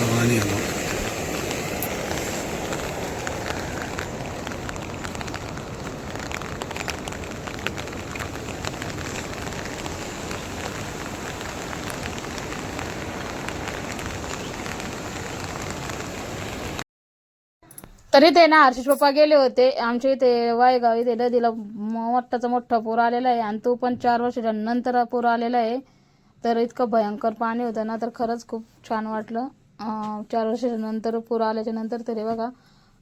സാധനമാണ് तरी ते ना हर्षिश पप्पा गेले होते. आमच्या इथे वायगाव इथे नदीला मोठाचा मोठा पूर आलेला आहे आणि तो पण चार वर्षाच्या नंतर पूर आलेला आहे. तर इतकं भयंकर पाणी होतं ना तर खरंच खूप छान वाटलं. चार वर्षाच्या नंतर पूर आल्याच्यानंतर तरी बघा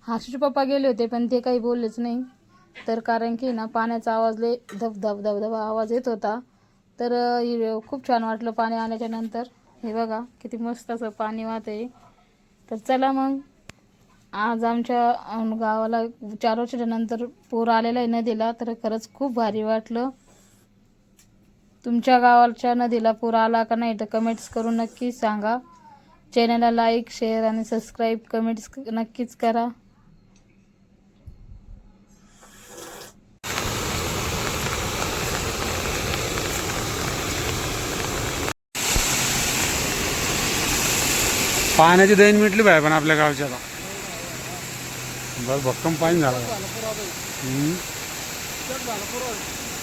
हासूचे पप्पा गेले होते पण ते काही बोललेच नाही. तर कारण की ना पाण्याचा आवाज लय धब धब धब धब आवाज येत होता. तर खूप छान वाटलं पाणी आल्याच्यानंतर. हे बघा किती मस्त असं पाणी वाहत आहे तर चला मग आज आमच्या गावाला चार वर्षाच्या नंतर पूर आलेला आहे नदीला तर खरंच खूप भारी वाटलं. तुमच्या गावाच्या नदीला पूर आला का नाही तर कमेंट्स करून नक्की सांगा. चॅनलला लाईक शेअर आणि सबस्क्राईब कमेंट्स नक्कीच करा. पाण्याची दैन मिटली बाय पण आपल्या गावच्या बस भक्कम पाणी झालं.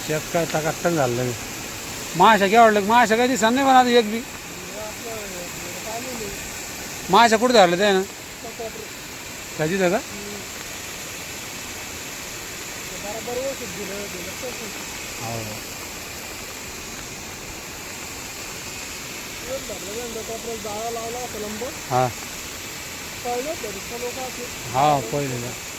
शेत काय टकाटक झालं माशा केव्हा आवडलं माशा काही दिसत नाही पण आता एक बी. माशा कुठे झालं ते ना? कधी का? हो. हा. हा पहिले.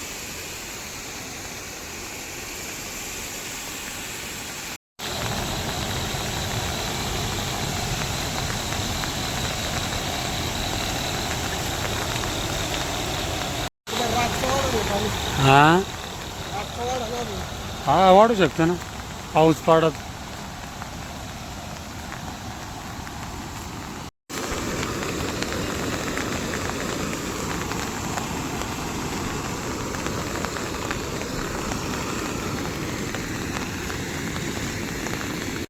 हां? हा वाढू शकतो ना. पाऊस पडत